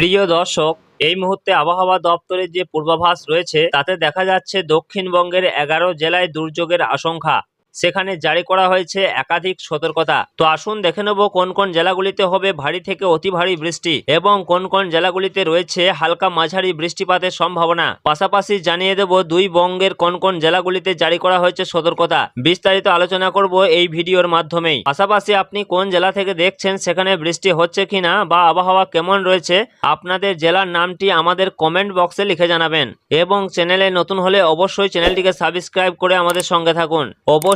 প্রিয় দর্শক, এই মুহূর্তে আবহাওয়া দপ্তরের যে পূর্বাভাস রয়েছে, তাতে দেখা যাচ্ছে দক্ষিণবঙ্গের এগারো জেলায় দুর্যোগের আশঙ্কা। সেখানে জারি করা হয়েছে একাধিক সতর্কতা। তো আসুন দেখে নেব কোন কোন জেলাগুলিতে হবে ভারী থেকে অতি ভারী বৃষ্টি এবং কোন কোন জেলাগুলিতে রয়েছে হালকা মাঝারি বৃষ্টিপাতের সম্ভাবনা। পাশাপাশি জানিয়ে দেব দুই বঙ্গের কোন কোন জেলাগুলিতে জারি করা হয়েছে সতর্কতা। বিস্তারিত আলোচনা করব এই ভিডিওর মাধ্যমেই। পাশাপাশি আপনি কোন জেলা থেকে দেখছেন সেখানে বৃষ্টি হচ্ছে কিনা বা আবহাওয়া কেমন রয়েছে, আপনাদের জেলার নামটি আমাদের কমেন্ট বক্সে লিখে জানাবেন। এবং চ্যানেলে নতুন হলে অবশ্যই চ্যানেলটিকে সাবস্ক্রাইব করে আমাদের সঙ্গে থাকুন।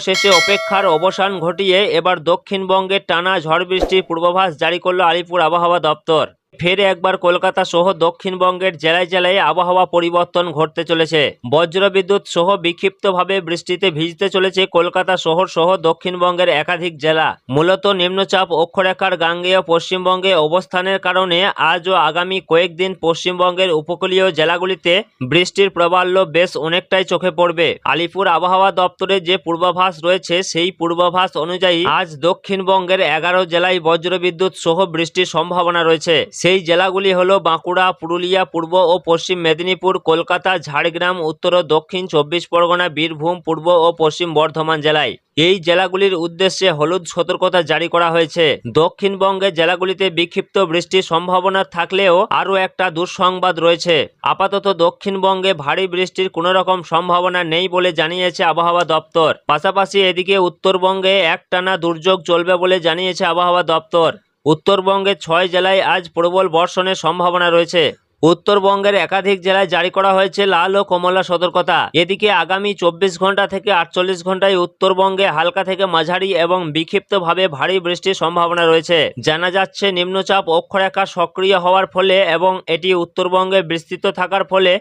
অবশেষে অপেক্ষার অবসান ঘটিয়ে এবার দক্ষিণবঙ্গে টানা ঝড় বৃষ্টির পূর্বাভাস জারি করল আলিপুর আবহাওয়া দপ্তর। ফের একবার কলকাতা সহ দক্ষিণবঙ্গের জেলায় জেলায় আবহাওয়া পরিবর্তন ঘটতে চলেছে। বজ্রবিদ্যুৎ সহ বিক্ষিপ্তভাবে বৃষ্টিতে ভিজতে চলেছে কলকাতা শহর সহ দক্ষিণবঙ্গের একাধিক জেলা। মূলত নিম্নচাপ অক্ষরেখার গাঙ্গেয় পশ্চিমবঙ্গে অবস্থানের কারণে আজ ও আগামী কয়েকদিন পশ্চিমবঙ্গের উপকূলীয় জেলাগুলিতে বৃষ্টির প্রবাল্য বেশ অনেকটাই চোখে পড়বে। আলিপুর আবহাওয়া দপ্তরে যে পূর্বাভাস রয়েছে, সেই পূর্বাভাস অনুযায়ী আজ দক্ষিণবঙ্গের এগারো জেলায় বজ্রবিদ্যুৎ সহ বৃষ্টির সম্ভাবনা রয়েছে। সেই জেলাগুলি হলো বাঁকুড়া, পুরুলিয়া, পূর্ব ও পশ্চিম মেদিনীপুর, কলকাতা, ঝাড়গ্রাম, উত্তর ও দক্ষিণ চব্বিশ পরগনা, বীরভূম, পূর্ব ও পশ্চিম বর্ধমান জেলায়। এই জেলাগুলির উদ্দেশ্যে হলুদ সতর্কতা জারি করা হয়েছে। দক্ষিণবঙ্গে জেলাগুলিতে বিক্ষিপ্ত বৃষ্টির সম্ভাবনা থাকলেও আরও একটা দুঃসংবাদ রয়েছে। আপাতত দক্ষিণবঙ্গে ভারী বৃষ্টির কোনো রকম সম্ভাবনা নেই বলে জানিয়েছে আবহাওয়া দপ্তর। পাশাপাশি এদিকে উত্তরবঙ্গে একটানা দুর্যোগ চলবে বলে জানিয়েছে আবহাওয়া দপ্তর। উত্তরবঙ্গের ছয় জেলায় আজ প্রবল বর্ষণের সম্ভাবনা রয়েছে। উত্তরবঙ্গের একাধিক জেলায় জারি করা হয়েছে লাল ও কমলা সতর্কতা। এদিকে আগামী চব্বিশ ঘণ্টা থেকে আটচল্লিশ ঘন্টায় উত্তরবঙ্গে হালকা থেকে মাঝারি এবং বিক্ষিপ্তভাবে ভারী বৃষ্টির সম্ভাবনা রয়েছে। জানা যাচ্ছে নিম্নচাপ অক্ষরেখা সক্রিয় হওয়ার ফলে এবং এটি উত্তরবঙ্গে বিস্তৃত থাকার ফলে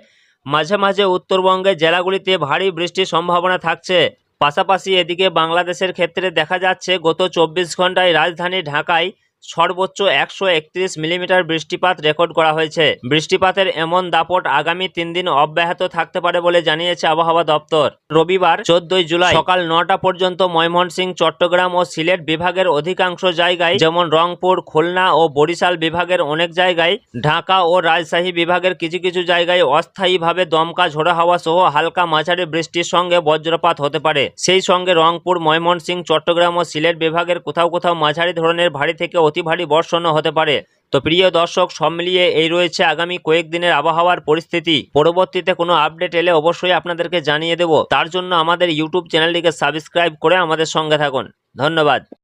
মাঝে মাঝে উত্তরবঙ্গের জেলাগুলিতে ভারী বৃষ্টির সম্ভাবনা থাকছে। পাশাপাশি এদিকে বাংলাদেশের ক্ষেত্রে দেখা যাচ্ছে গত চব্বিশ ঘন্টায় রাজধানী ঢাকায় সর্বোচ্চ একশো একত্রিশ মিলিমিটার বৃষ্টিপাত রেকর্ড করা হয়েছে। বৃষ্টিপাতের এমন দাপট আগামী তিন দিন অব্যাহত থাকতে পারে বলে জানিয়েছে আবহাওয়া দপ্তর। রবিবার চোদ্দই জুলাই সকাল নটা পর্যন্ত ময়মনসিংহ চট্টগ্রাম ও সিলেট বিভাগের অধিকাংশ জায়গায়, যেমন রংপুর, খুলনা ও বরিশাল বিভাগের অনেক জায়গায়, ঢাকা ও রাজশাহী বিভাগের কিছু কিছু জায়গায় অস্থায়ীভাবে দমকা ঝোড়ো হাওয়া সহ হালকা মাঝারি বৃষ্টির সঙ্গে বজ্রপাত হতে পারে। সেই সঙ্গে রংপুর ময়মনসিংহ চট্টগ্রাম ও সিলেট বিভাগের কোথাও কোথাও মাঝারি ধরনের ভারী থেকে অতি ভারী বর্ষণ হতে পারে। তো প্রিয় দর্শক, সব মিলিয়ে এই রয়েছে আগামী কয়েকদিনের আবহাওয়ার পরিস্থিতি। পরবর্তীতে কোনো আপডেট এলে অবশ্যই আপনাদেরকে জানিয়ে দেব। তার জন্য আমাদের ইউটিউব চ্যানেলটিকে সাবস্ক্রাইব করে আমাদের সঙ্গে থাকুন। ধন্যবাদ।